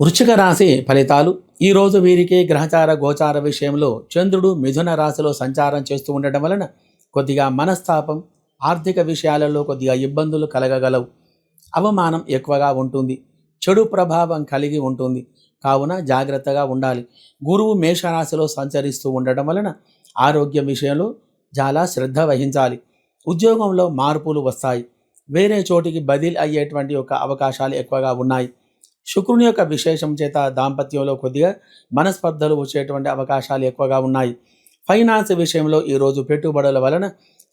వృశ్చిక రాశి ఫలితాలు. ఈరోజు వీరికి గ్రహచార గోచార విషయంలో చంద్రుడు మిథున రాశిలో సంచారం చేస్తూ ఉండటం వలన కొద్దిగా మనస్తాపం ఆర్థిక విషయాలలో కొద్దిగా ఇబ్బందులు కలగగలవు. అవమానం ఎక్కువగా ఉంటుంది. చెడు ప్రభావం కలిగి ఉంటుంది. కావున జాగ్రత్తగా ఉండాలి. గురువు మేషరాశిలో సంచరిస్తూ ఉండటం వలన ఆరోగ్యం విషయంలో చాలా శ్రద్ధ వహించాలి. ఉద్యోగంలో మార్పులు వస్తాయి. వేరే చోటికి బదిలీ అయ్యేటువంటి యొక్క అవకాశాలు ఎక్కువగా ఉన్నాయి. శుక్రుని యొక్క విశేషం చేత దాంపత్యంలో కొద్దిగా మనస్పర్ధలు వచ్చేటువంటి అవకాశాలు ఎక్కువగా ఉన్నాయి. ఫైనాన్స్ విషయంలో ఈరోజు పెట్టుబడుల వలన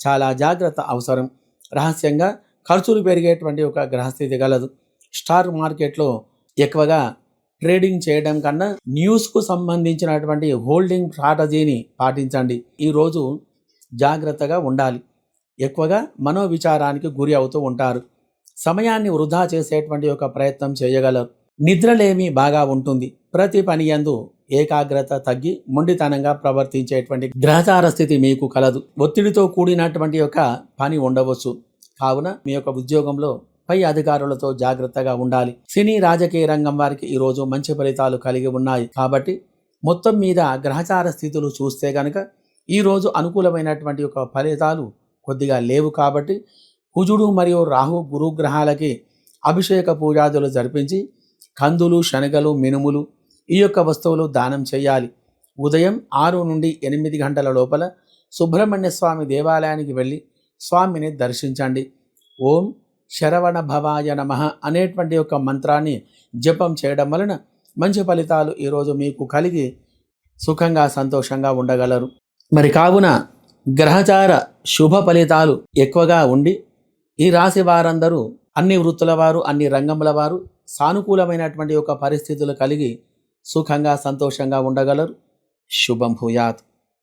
చాలా జాగ్రత్త అవసరం. రహస్యంగా ఖర్చులు పెరిగేటువంటి ఒక గ్రహస్థితి గలదు. స్టార్ మార్కెట్లో ఎక్కువగా ట్రేడింగ్ చేయడం కన్నా న్యూస్కు సంబంధించినటువంటి హోల్డింగ్ స్ట్రాటజీని పాటించండి. ఈరోజు జాగ్రత్తగా ఉండాలి. ఎక్కువగా మనోవిచారానికి గురి అవుతూ ఉంటారు. సమయాన్ని వృధా చేసేటువంటి ఒక ప్రయత్నం చేయగలరు. నిద్రలేమి బాగా ఉంటుంది. ప్రతి పని యందు ఏకాగ్రత తగ్గి మొండితనంగా ప్రవర్తించేటువంటి గ్రహచార స్థితి మీకు కలదు. ఒత్తిడితో కూడినటువంటి యొక్క పని ఉండవచ్చు. కావున మీ యొక్క ఉద్యోగంలో పై అధికారులతో జాగ్రత్తగా ఉండాలి. సినీ రాజకీయ రంగం వారికి ఈరోజు మంచి ఫలితాలు కలిగి ఉన్నాయి. కాబట్టి మొత్తం మీద గ్రహచార స్థితులు చూస్తే గనక ఈరోజు అనుకూలమైనటువంటి ఒక ఫలితాలు కొద్దిగా లేవు కాబట్టి కుజుడు మరియు రాహు గురు గ్రహాలకి అభిషేక పూజాదులు జరిపించి కందులు శనగలు మినుములు ఈ యొక్క వస్తువులు దానం చేయాలి. ఉదయం ఆరు నుండి ఎనిమిది గంటల లోపల సుబ్రహ్మణ్య స్వామి దేవాలయానికి వెళ్ళి స్వామిని దర్శించండి. ఓం శరవణ భవాయ నమ అనేటువంటి యొక్క మంత్రాన్ని జపం చేయడం వలన మంచి ఫలితాలు ఈరోజు మీకు కలిగి సుఖంగా సంతోషంగా ఉండగలరు. మరి కావున గ్రహచార శుభ ఫలితాలు ఎక్కువగా ఉండి ఈ రాశి వారందరూ అన్ని వృత్తుల వారు అన్ని రంగముల వారు సానుకూలమైనటువంటి ఒక పరిస్థితులు కలిగి సుఖంగా సంతోషంగా ఉండగలరు. శుభం భూయాత్.